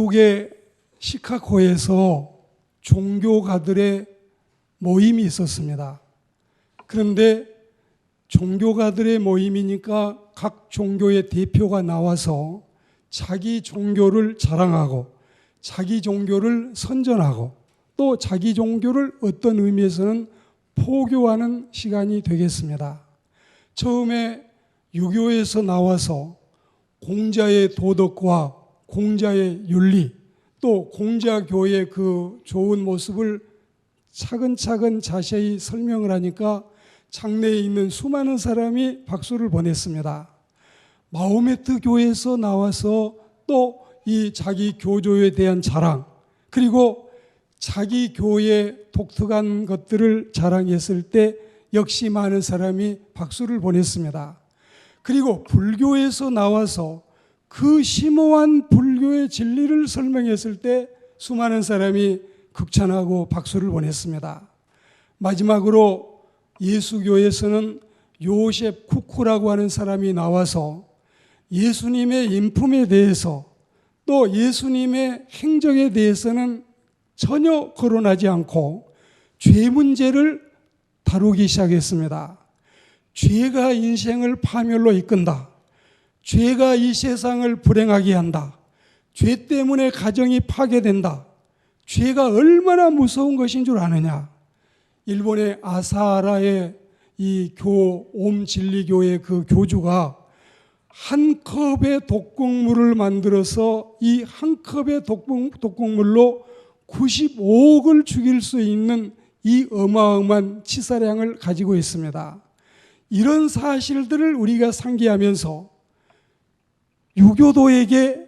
미국의 시카고에서 종교가들의 모임이 있었습니다. 그런데 종교가들의 모임이니까 각 종교의 대표가 나와서 자기 종교를 자랑하고 자기 종교를 선전하고 또 자기 종교를 어떤 의미에서는 포교하는 시간이 되겠습니다. 처음에 유교에서 나와서 공자의 도덕과 공자의 윤리 또 공자교의 그 좋은 모습을 차근차근 자세히 설명을 하니까 장내에 있는 수많은 사람이 박수를 보냈습니다. 마호메트 교회에서 나와서 또 이 자기 교조에 대한 자랑 그리고 자기 교의 독특한 것들을 자랑했을 때 역시 많은 사람이 박수를 보냈습니다. 그리고 불교에서 나와서 그 심오한 불교의 진리를 설명했을 때 수많은 사람이 극찬하고 박수를 보냈습니다. 마지막으로 예수교에서는 요셉 쿠쿠라고 하는 사람이 나와서 예수님의 인품에 대해서 또 예수님의 행적에 대해서는 전혀 거론하지 않고 죄 문제를 다루기 시작했습니다. 죄가 인생을 파멸로 이끈다. 죄가 이 세상을 불행하게 한다. 죄 때문에 가정이 파괴된다. 죄가 얼마나 무서운 것인 줄 아느냐? 일본의 아사라의 이 교, 옴 진리교의 그 교주가 한 컵의 독극물을 만들어서 이 한 컵의 독극, 독극물로 95억을 죽일 수 있는 이 어마어마한 치사량을 가지고 있습니다. 이런 사실들을 우리가 상기하면서 유교도에게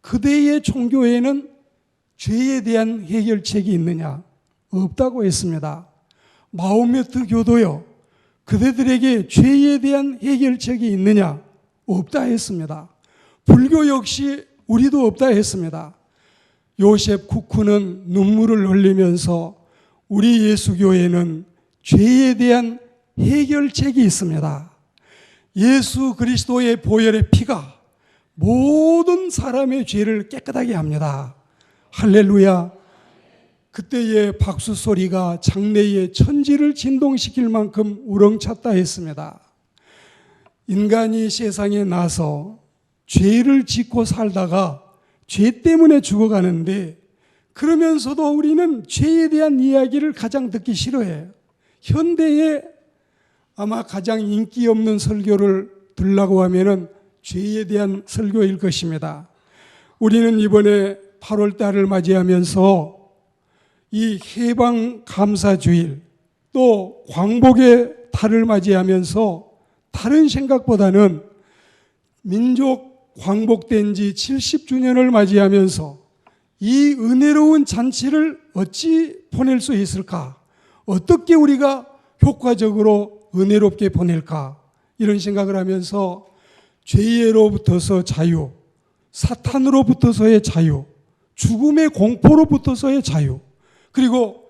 그대의 종교에는 죄에 대한 해결책이 있느냐? 없다고 했습니다. 마호메트 교도요. 그대들에게 죄에 대한 해결책이 있느냐? 없다 했습니다. 불교 역시 우리도 없다 했습니다. 요셉 쿠쿠는 눈물을 흘리면서 우리 예수교회는 죄에 대한 해결책이 있습니다. 예수 그리스도의 보혈의 피가 모든 사람의 죄를 깨끗하게 합니다. 할렐루야. 그때의 박수 소리가 장래의 천지를 진동시킬 만큼 우렁찼다 했습니다. 인간이 세상에 나서 죄를 짓고 살다가 죄 때문에 죽어가는데 그러면서도 우리는 죄에 대한 이야기를 가장 듣기 싫어해요. 현대에 아마 가장 인기 없는 설교를 들라고 하면은 죄에 대한 설교일 것입니다. 우리는 이번에 8월 달을 맞이하면서 이 해방 감사 주일 또 광복의 달을 맞이하면서 다른 생각보다는 민족 광복된 지 70주년을 맞이하면서 이 은혜로운 잔치를 어찌 보낼 수 있을까? 어떻게 우리가 효과적으로 은혜롭게 보낼까? 이런 생각을 하면서 죄로부터서 자유, 사탄으로부터서의 자유, 죽음의 공포로부터서의 자유, 그리고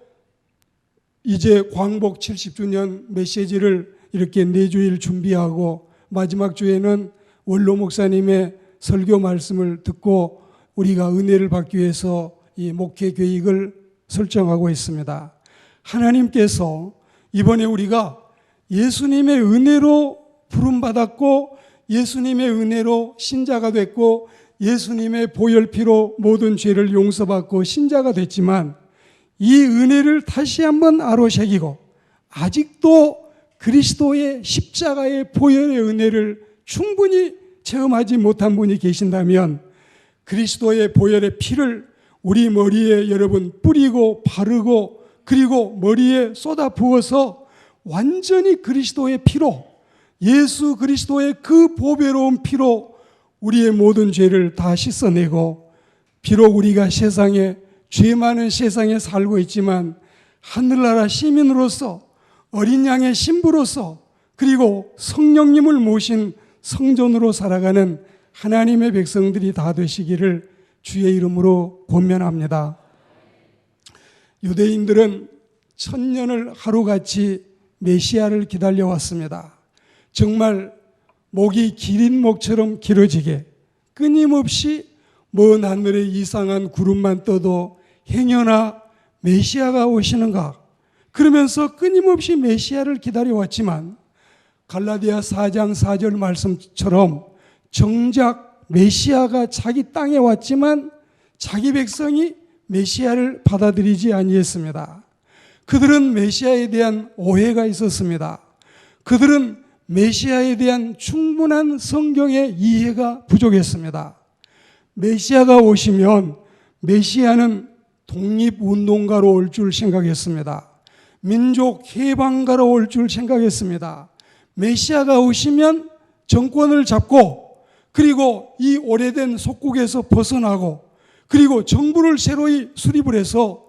이제 광복 70주년 메시지를 이렇게 네 주일 준비하고 마지막 주에는 원로 목사님의 설교 말씀을 듣고 우리가 은혜를 받기 위해서 이 목회 계획을 설정하고 있습니다. 하나님께서 이번에 우리가 예수님의 은혜로 부름받았고 예수님의 은혜로 신자가 됐고 예수님의 보혈피로 모든 죄를 용서받고 신자가 됐지만 이 은혜를 다시 한번 아로새기고 아직도 그리스도의 십자가의 보혈의 은혜를 충분히 체험하지 못한 분이 계신다면 그리스도의 보혈의 피를 우리 머리에 여러분 뿌리고 바르고 그리고 머리에 쏟아 부어서 완전히 그리스도의 피로 예수 그리스도의 그 보배로운 피로 우리의 모든 죄를 다 씻어내고 비록 우리가 세상에 죄 많은 세상에 살고 있지만 하늘나라 시민으로서 어린 양의 신부로서 그리고 성령님을 모신 성전으로 살아가는 하나님의 백성들이 다 되시기를 주의 이름으로 권면합니다. 유대인들은 천년을 하루같이 메시아를 기다려왔습니다. 정말 목이 기린 목처럼 길어지게 끊임없이 먼 하늘에 이상한 구름만 떠도 행여나 메시아가 오시는가? 그러면서 끊임없이 메시아를 기다려왔지만 갈라디아 4장 4절 말씀처럼 정작 메시아가 자기 땅에 왔지만 자기 백성이 메시아를 받아들이지 아니했습니다. 그들은 메시아에 대한 오해가 있었습니다. 그들은 메시아에 대한 충분한 성경의 이해가 부족했습니다. 메시아가 오시면 메시아는 독립운동가로 올 줄 생각했습니다. 민족 해방가로 올 줄 생각했습니다. 메시아가 오시면 정권을 잡고 그리고 이 오래된 속국에서 벗어나고 그리고 정부를 새로이 수립을 해서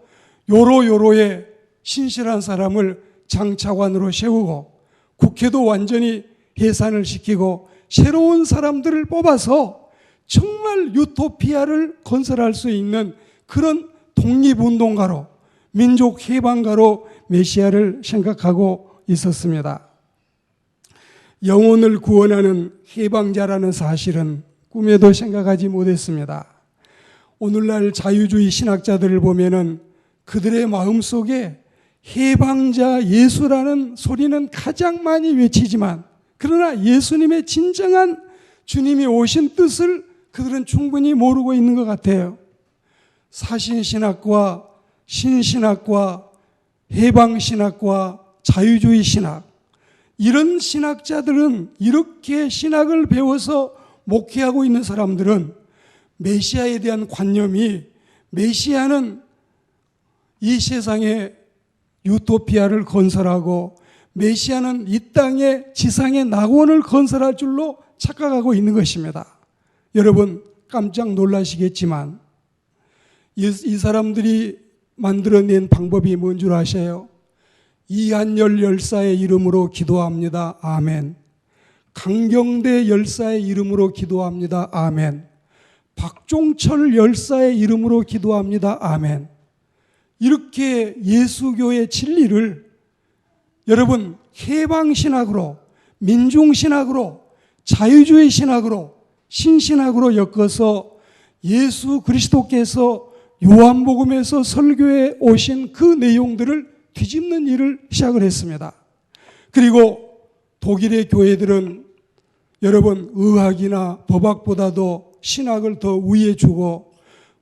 요로요로의 신실한 사람을 장차관으로 세우고 국회도 완전히 해산을 시키고 새로운 사람들을 뽑아서 정말 유토피아를 건설할 수 있는 그런 독립운동가로 민족 해방가로 메시아를 생각하고 있었습니다. 영혼을 구원하는 해방자라는 사실은 꿈에도 생각하지 못했습니다. 오늘날 자유주의 신학자들을 보면은 그들의 마음 속에 해방자 예수라는 소리는 가장 많이 외치지만 그러나 예수님의 진정한 주님이 오신 뜻을 그들은 충분히 모르고 있는 것 같아요. 사신신학과 신신학과 해방신학과 자유주의 신학 이런 신학자들은 이렇게 신학을 배워서 목회하고 있는 사람들은 메시아에 대한 관념이 메시아는 이 세상에 유토피아를 건설하고 메시아는 이 땅에 지상의 낙원을 건설할 줄로 착각하고 있는 것입니다. 여러분 깜짝 놀라시겠지만 이, 이 사람들이 만들어낸 방법이 뭔 줄 아세요? 이한열 열사의 이름으로 기도합니다. 아멘. 강경대 열사의 이름으로 기도합니다. 아멘. 박종철 열사의 이름으로 기도합니다. 아멘. 이렇게 예수교의 진리를 여러분 해방신학으로 민중신학으로 자유주의 신학으로 신신학으로 엮어서 예수 그리스도께서 요한복음에서 설교에 오신 그 내용들을 뒤집는 일을 시작을 했습니다. 그리고 독일의 교회들은 여러분 의학이나 법학보다도 신학을 더 우위에 주고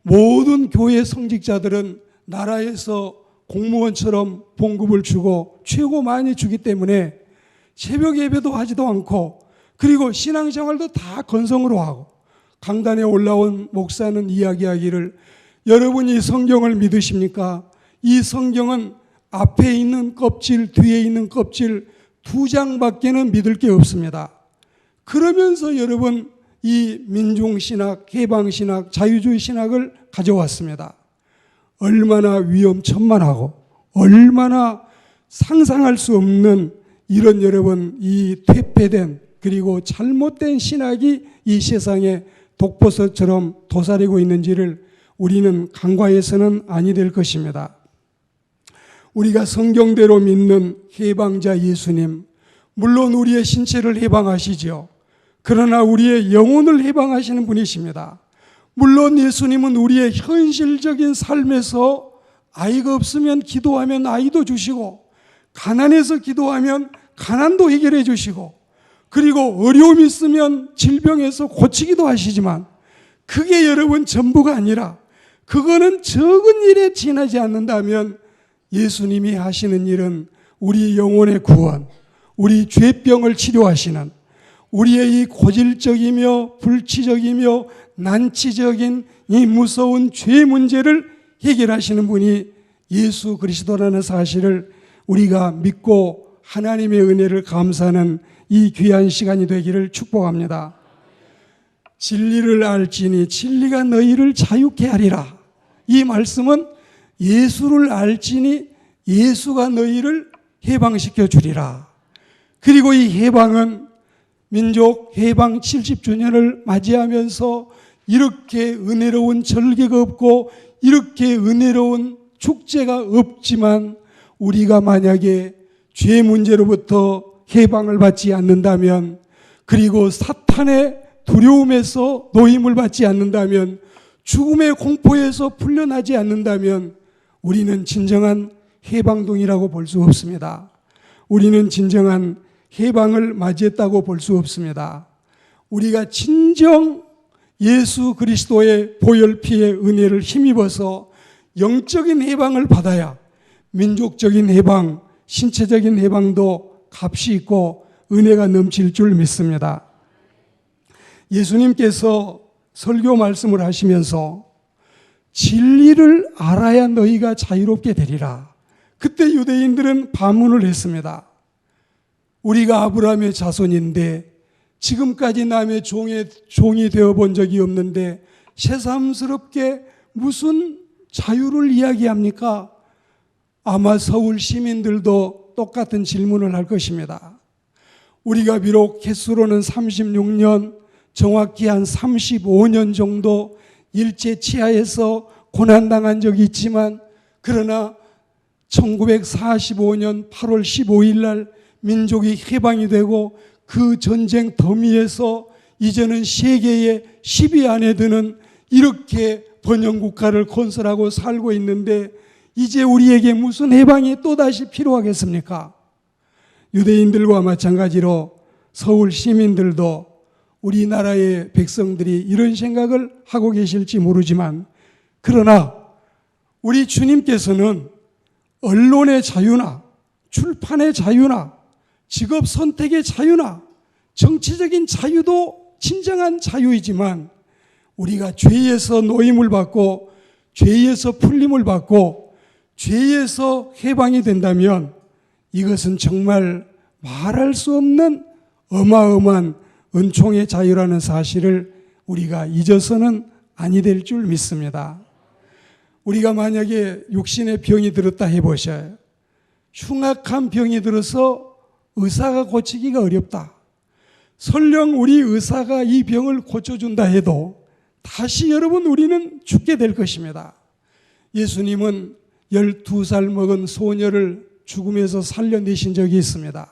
모든 교회 성직자들은 나라에서 공무원처럼 봉급을 주고 최고 많이 주기 때문에 새벽 예배도 하지도 않고 그리고 신앙생활도 다 건성으로 하고 강단에 올라온 목사는 이야기하기를 여러분이 성경을 믿으십니까? 이 성경은 앞에 있는 껍질, 뒤에 있는 껍질 두 장밖에는 믿을 게 없습니다. 그러면서 여러분 이 민중신학, 해방신학, 자유주의 신학을 가져왔습니다. 얼마나 위험천만하고 얼마나 상상할 수 없는 이런 여러분 이 퇴폐된 그리고 잘못된 신학이 이 세상에 독버섯처럼 도사리고 있는지를 우리는 간과해서는 아니 될 것입니다. 우리가 성경대로 믿는 해방자 예수님, 물론 우리의 신체를 해방하시죠. 그러나 우리의 영혼을 해방하시는 분이십니다. 물론 예수님은 우리의 현실적인 삶에서 아이가 없으면 기도하면 아이도 주시고, 가난해서 기도하면 가난도 해결해 주시고, 그리고 어려움이 있으면 질병에서 고치기도 하시지만, 그게 여러분 전부가 아니라, 그거는 적은 일에 지나지 않는다면 예수님이 하시는 일은 우리 영혼의 구원, 우리 죄병을 치료하시는 우리의 이 고질적이며 불치적이며 난치적인 이 무서운 죄 문제를 해결하시는 분이 예수 그리스도라는 사실을 우리가 믿고 하나님의 은혜를 감사하는 이 귀한 시간이 되기를 축복합니다. 진리를 알지니 진리가 너희를 자유케 하리라. 이 말씀은 예수를 알지니 예수가 너희를 해방시켜 주리라. 그리고 이 해방은 민족 해방 70주년을 맞이하면서 이렇게 은혜로운 절개가 없고 이렇게 은혜로운 축제가 없지만 우리가 만약에 죄 문제로부터 해방을 받지 않는다면 그리고 사탄의 두려움에서 노임을 받지 않는다면 죽음의 공포에서 풀려나지 않는다면 우리는 진정한 해방동이라고 볼 수 없습니다. 우리는 진정한 해방을 맞이했다고 볼 수 없습니다. 우리가 진정 예수 그리스도의 보혈피의 은혜를 힘입어서 영적인 해방을 받아야 민족적인 해방, 신체적인 해방도 값이 있고 은혜가 넘칠 줄 믿습니다. 예수님께서 설교 말씀을 하시면서 진리를 알아야 너희가 자유롭게 되리라. 그때 유대인들은 반문을 했습니다. 우리가 아브라함의 자손인데 지금까지 남의 종의 종이 되어 본 적이 없는데 새삼스럽게 무슨 자유를 이야기합니까? 아마 서울 시민들도 똑같은 질문을 할 것입니다. 우리가 비록 개수로는 36년, 정확히 한 35년 정도 일제 치하에서 고난당한 적이 있지만, 그러나 1945년 8월 15일 날 민족이 해방이 되고 그 전쟁 더미에서 이제는 세계의 10위 안에 드는 이렇게 번영 국가를 건설하고 살고 있는데 이제 우리에게 무슨 해방이 또다시 필요하겠습니까? 유대인들과 마찬가지로 서울 시민들도 우리나라의 백성들이 이런 생각을 하고 계실지 모르지만 그러나 우리 주님께서는 언론의 자유나 출판의 자유나 직업 선택의 자유나 정치적인 자유도 진정한 자유이지만 우리가 죄에서 노임을 받고 죄에서 풀림을 받고 죄에서 해방이 된다면 이것은 정말 말할 수 없는 어마어마한 은총의 자유라는 사실을 우리가 잊어서는 아니 될 줄 믿습니다. 우리가 만약에 육신의 병이 들었다 해보셔요. 흉악한 병이 들어서 의사가 고치기가 어렵다. 설령 우리 의사가 이 병을 고쳐준다 해도 다시 여러분 우리는 죽게 될 것입니다. 예수님은 12살 먹은 소녀를 죽음에서 살려내신 적이 있습니다.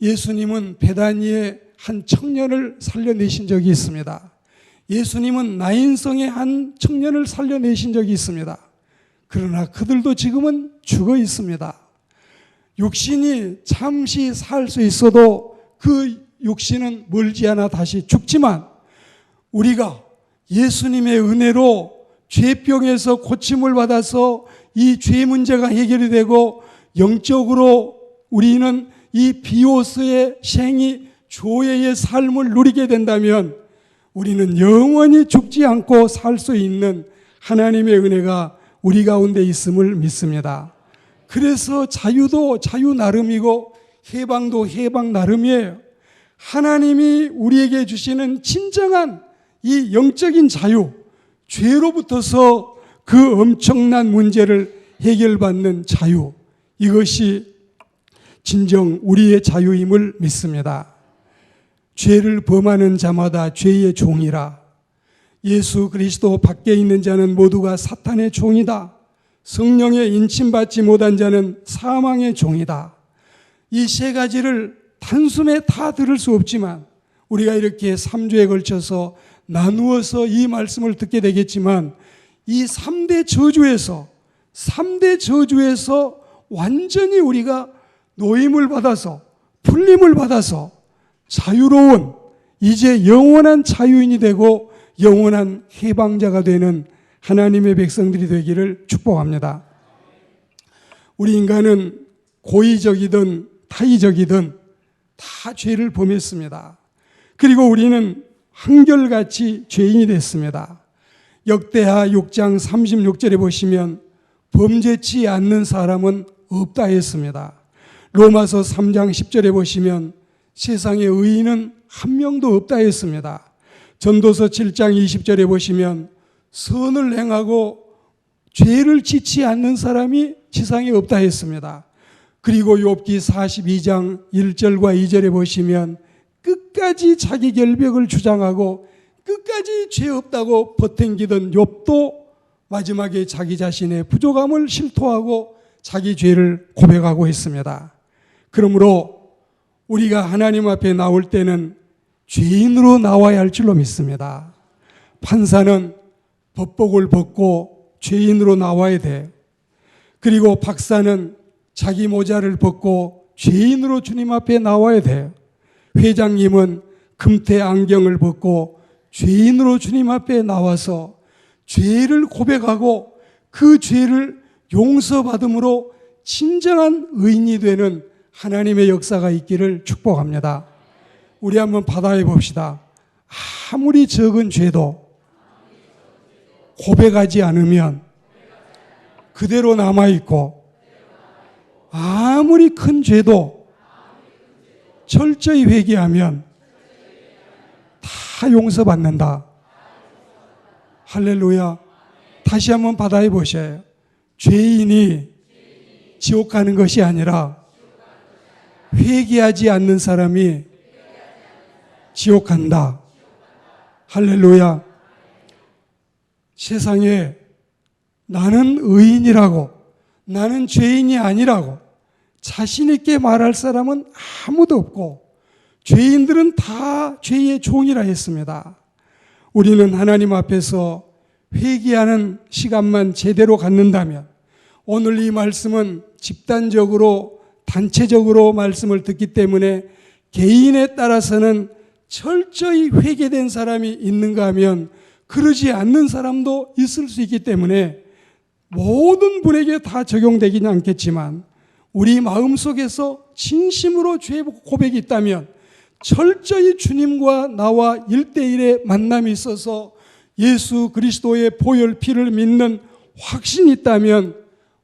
예수님은 베다니의 한 청년을 살려내신 적이 있습니다. 예수님은 나인성의 한 청년을 살려내신 적이 있습니다. 그러나 그들도 지금은 죽어 있습니다. 육신이 잠시 살 수 있어도 그 육신은 멀지 않아 다시 죽지만 우리가 예수님의 은혜로 죄병에서 고침을 받아서 이 죄 문제가 해결이 되고 영적으로 우리는 이 비오스의 생이 조예의 삶을 누리게 된다면 우리는 영원히 죽지 않고 살 수 있는 하나님의 은혜가 우리 가운데 있음을 믿습니다. 그래서 자유도 자유 나름이고 해방도 해방 나름이에요. 하나님이 우리에게 주시는 진정한 이 영적인 자유, 죄로부터서 그 엄청난 문제를 해결받는 자유, 이것이 진정 우리의 자유임을 믿습니다. 죄를 범하는 자마다 죄의 종이라. 예수 그리스도 밖에 있는 자는 모두가 사탄의 종이다. 성령의 인침받지 못한 자는 사망의 종이다. 이 세 가지를 단숨에 다 들을 수 없지만 우리가 이렇게 3주에 걸쳐서 나누어서 이 말씀을 듣게 되겠지만 이 3대 저주에서 3대 저주에서 완전히 우리가 노임을 받아서 풀림을 받아서 자유로운 이제 영원한 자유인이 되고 영원한 해방자가 되는 하나님의 백성들이 되기를 축복합니다. 우리 인간은 고의적이든 타의적이든 다 죄를 범했습니다. 그리고 우리는 한결같이 죄인이 됐습니다. 역대하 6장 36절에 보시면 범죄치 않는 사람은 없다 했습니다. 로마서 3장 10절에 보시면 세상에 의인은 한 명도 없다 했습니다. 전도서 7장 20절에 보시면 선을 행하고 죄를 짓지 않는 사람이 지상에 없다 했습니다. 그리고 욥기 42장 1절과 2절에 보시면 끝까지 자기 결벽을 주장하고 끝까지 죄 없다고 버탱기던 욥도 마지막에 자기 자신의 부족함을 실토하고 자기 죄를 고백하고 있습니다. 그러므로 우리가 하나님 앞에 나올 때는 죄인으로 나와야 할 줄로 믿습니다. 판사는 법복을 벗고 죄인으로 나와야 돼요. 그리고 박사는 자기 모자를 벗고 죄인으로 주님 앞에 나와야 돼요. 회장님은 금태 안경을 벗고 죄인으로 주님 앞에 나와서 죄를 고백하고 그 죄를 용서받음으로 진정한 의인이 되는 하나님의 역사가 있기를 축복합니다. 우리 한번 받아해 봅시다. 아무리 적은 죄도 고백하지 않으면 그대로 남아있고 아무리 큰 죄도 철저히 회개하면 다 용서받는다. 할렐루야. 다시 한번 받아해 보셔요. 죄인이 지옥 가는 것이 아니라 회개하지 않는 사람이 지옥 간다. 할렐루야. 세상에 나는 의인이라고 나는 죄인이 아니라고 자신있게 말할 사람은 아무도 없고 죄인들은 다 죄의 종이라 했습니다. 우리는 하나님 앞에서 회개하는 시간만 제대로 갖는다면 오늘 이 말씀은 집단적으로 단체적으로 말씀을 듣기 때문에 개인에 따라서는 철저히 회개된 사람이 있는가 하면 그러지 않는 사람도 있을 수 있기 때문에 모든 분에게 다 적용되기는 않겠지만 우리 마음 속에서 진심으로 죄 고백이 있다면 철저히 주님과 나와 일대일의 만남이 있어서 예수 그리스도의 보혈 피를 믿는 확신이 있다면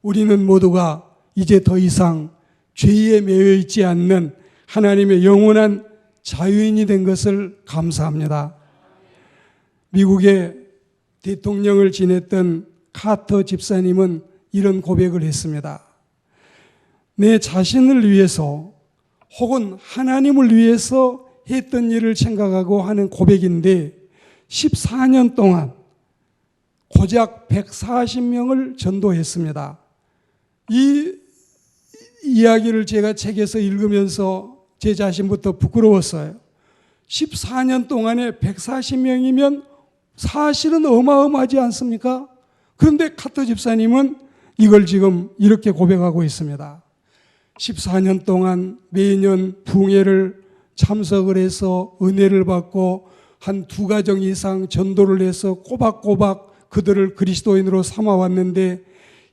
우리는 모두가 이제 더 이상 죄에 매여 있지 않는 하나님의 영원한 자유인이 된 것을 감사합니다. 미국의 대통령을 지냈던 카터 집사님은 이런 고백을 했습니다. 내 자신을 위해서 혹은 하나님을 위해서 했던 일을 생각하고 하는 고백인데 14년 동안 고작 140명을 전도했습니다. 이 이야기를 제가 책에서 읽으면서 제 자신부터 부끄러웠어요. 14년 동안에 140명이면 사실은 어마어마하지 않습니까? 그런데 카터 집사님은 이걸 지금 이렇게 고백하고 있습니다. 14년 동안 매년 붕해를 참석을 해서 은혜를 받고 한 두 가정 이상 전도를 해서 꼬박꼬박 그들을 그리스도인으로 삼아왔는데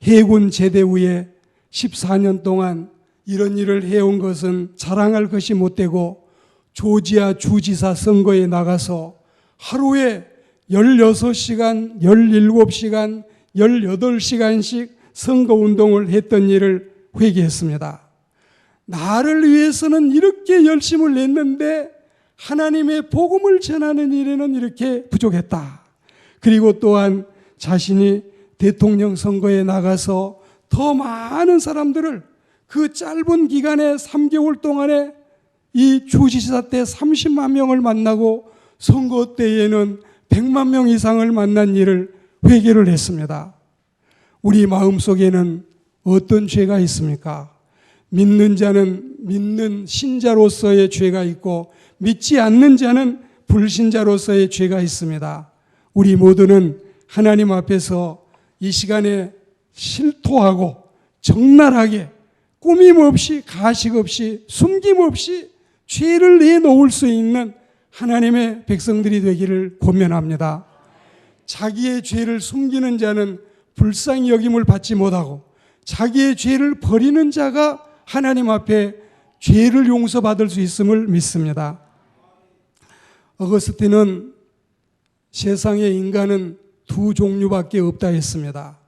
해군 제대 후에 14년 동안 이런 일을 해온 것은 자랑할 것이 못되고 조지아 주지사 선거에 나가서 하루에 16시간, 17시간, 18시간씩 선거 운동을 했던 일을 회개했습니다. 나를 위해서는 이렇게 열심을 냈는데 하나님의 복음을 전하는 일에는 이렇게 부족했다. 그리고 또한 자신이 대통령 선거에 나가서 더 많은 사람들을 그 짧은 기간에 3개월 동안에 이 주지사 때 30만 명을 만나고 선거 때에는 100만 명 이상을 만난 일을 회개를 했습니다. 우리 마음 속에는 어떤 죄가 있습니까? 믿는 자는 믿는 신자로서의 죄가 있고 믿지 않는 자는 불신자로서의 죄가 있습니다. 우리 모두는 하나님 앞에서 이 시간에 실토하고 적나라하게 꾸밈 없이 가식 없이 숨김 없이 죄를 내놓을 수 있는 하나님의 백성들이 되기를 권면합니다. 자기의 죄를 숨기는 자는 불쌍히 여김을 받지 못하고 자기의 죄를 버리는 자가 하나님 앞에 죄를 용서받을 수 있음을 믿습니다. 어거스틴은 세상의 인간은 두 종류밖에 없다 했습니다.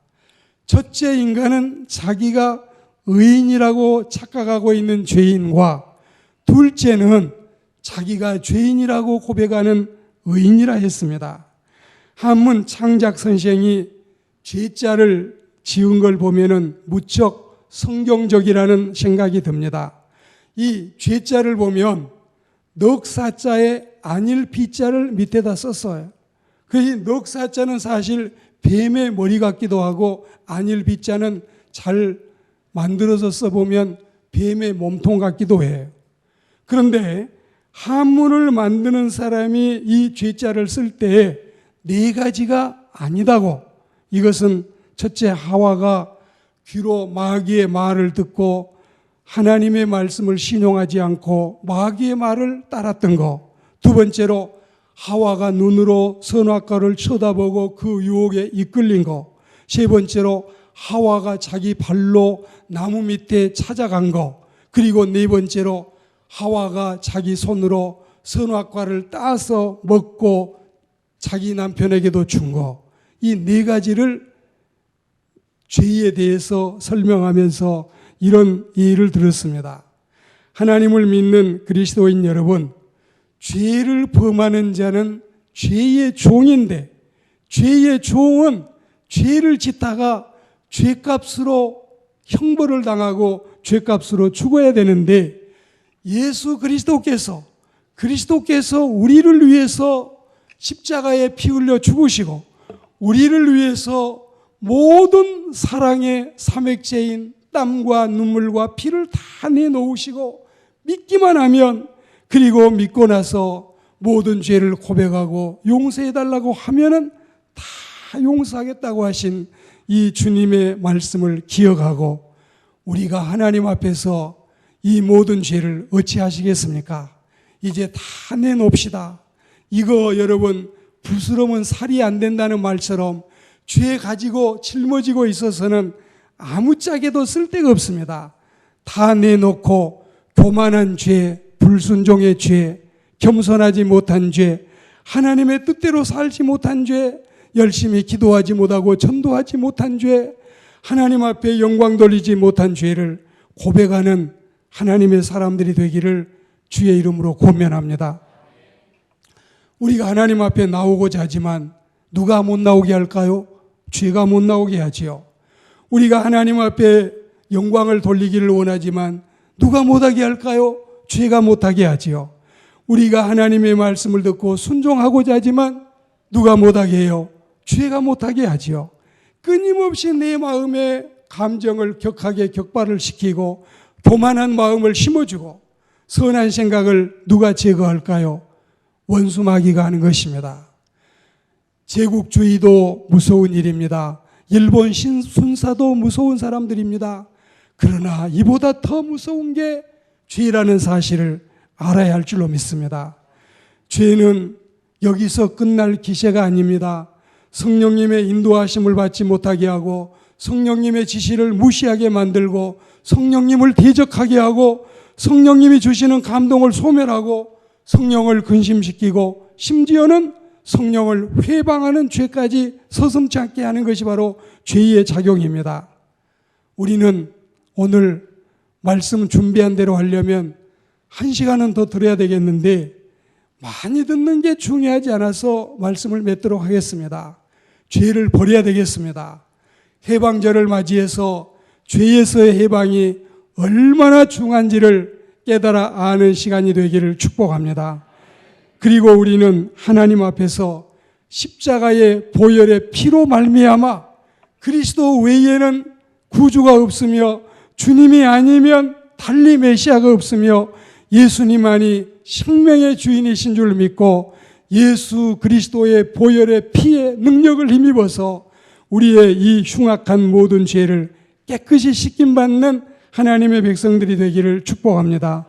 첫째 인간은 자기가 의인이라고 착각하고 있는 죄인과 둘째는 자기가 죄인이라고 고백하는 의인이라 했습니다. 한문 창작 선생이 죄자를 지은 걸 보면은 무척 성경적이라는 생각이 듭니다. 이 죄자를 보면 넉사자에 안일 비자를 밑에다 썼어요. 그이 넉사자는 사실 뱀의 머리 같기도 하고 안일 비자는 잘 만들어서 써보면 뱀의 몸통 같기도 해요. 그런데 한문을 만드는 사람이 이 죄자를 쓸때네 가지가 아니다고 이것은 첫째 하와가 귀로 마귀의 말을 듣고 하나님의 말씀을 신용하지 않고 마귀의 말을 따랐던 거. 두 번째로 하와가 눈으로 선악과를 쳐다보고 그 유혹에 이끌린 거. 세 번째로 하와가 자기 발로 나무 밑에 찾아간 거. 그리고 네 번째로 하와가 자기 손으로 선악과를 따서 먹고 자기 남편에게도 준 거. 이 네 가지를 죄에 대해서 설명하면서 이런 예를 들었습니다. 하나님을 믿는 그리스도인 여러분, 죄를 범하는 자는 죄의 종인데, 죄의 종은 죄를 짓다가 죄값으로 형벌을 당하고 죄값으로 죽어야 되는데, 예수 그리스도께서, 그리스도께서 우리를 위해서 십자가에 피 흘려 죽으시고, 우리를 위해서 모든 사랑의 삼액제인 땀과 눈물과 피를 다 내놓으시고 믿기만 하면 그리고 믿고 나서 모든 죄를 고백하고 용서해 달라고 하면은 다 용서하겠다고 하신 이 주님의 말씀을 기억하고 우리가 하나님 앞에서 이 모든 죄를 어찌하시겠습니까? 이제 다 내놓읍시다. 이거 여러분 부스러면 살이 안 된다는 말처럼 죄 가지고 짊어지고 있어서는 아무짝에도 쓸데가 없습니다. 다 내놓고 교만한 죄, 불순종의 죄, 겸손하지 못한 죄, 하나님의 뜻대로 살지 못한 죄, 열심히 기도하지 못하고 전도하지 못한 죄, 하나님 앞에 영광 돌리지 못한 죄를 고백하는 하나님의 사람들이 되기를 주의 이름으로 고면합니다. 우리가 하나님 앞에 나오고자 하지만 누가 못 나오게 할까요? 죄가 못 나오게 하지요. 우리가 하나님 앞에 영광을 돌리기를 원하지만 누가 못하게 할까요? 죄가 못하게 하지요. 우리가 하나님의 말씀을 듣고 순종하고자 하지만 누가 못하게 해요? 죄가 못하게 하지요. 끊임없이 내 마음의 감정을 격하게 격발을 시키고 교만한 마음을 심어주고 선한 생각을 누가 제거할까요? 원수 마귀가 하는 것입니다. 제국주의도 무서운 일입니다. 일본 신 순사도 무서운 사람들입니다. 그러나 이보다 더 무서운 게 죄라는 사실을 알아야 할 줄로 믿습니다. 죄는 여기서 끝날 기세가 아닙니다. 성령님의 인도하심을 받지 못하게 하고 성령님의 지시를 무시하게 만들고 성령님을 대적하게 하고 성령님이 주시는 감동을 소멸하고 성령을 근심시키고 심지어는 성령을 회방하는 죄까지 서슴지 않게 하는 것이 바로 죄의 작용입니다. 우리는 오늘 말씀 준비한 대로 하려면 한 시간은 더 들어야 되겠는데 많이 듣는 게 중요하지 않아서 말씀을 맺도록 하겠습니다. 죄를 버려야 되겠습니다. 해방절을 맞이해서 죄에서의 해방이 얼마나 중요한지를 깨달아 아는 시간이 되기를 축복합니다. 그리고 우리는 하나님 앞에서 십자가의 보혈의 피로 말미암아 그리스도 외에는 구주가 없으며 주님이 아니면 달리 메시아가 없으며 예수님만이 생명의 주인이신 줄 믿고 예수 그리스도의 보혈의 피의 능력을 힘입어서 우리의 이 흉악한 모든 죄를 깨끗이 씻김 받는 하나님의 백성들이 되기를 축복합니다.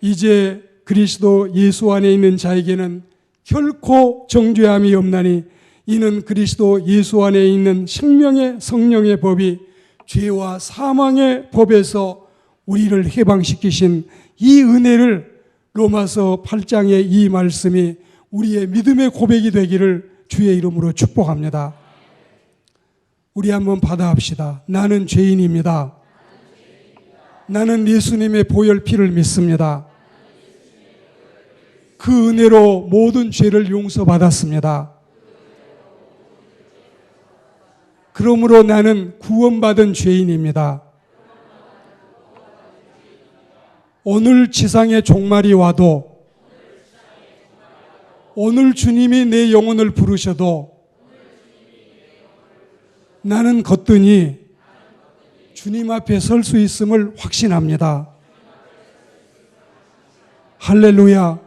이제 그리스도 예수 안에 있는 자에게는 결코 정죄함이 없나니 이는 그리스도 예수 안에 있는 생명의 성령의 법이 죄와 사망의 법에서 우리를 해방시키신 이 은혜를 로마서 8장의 이 말씀이 우리의 믿음의 고백이 되기를 주의 이름으로 축복합니다. 우리 한번 받아 합시다. 나는 죄인입니다. 나는 예수님의 보혈 피를 믿습니다. 그 은혜로 모든 죄를 용서받았습니다. 그러므로 나는 구원받은 죄인입니다. 오늘 지상의 종말이 와도 오늘 주님이 내 영혼을 부르셔도 나는 거뜬히 주님 앞에 설 수 있음을 확신합니다. 할렐루야.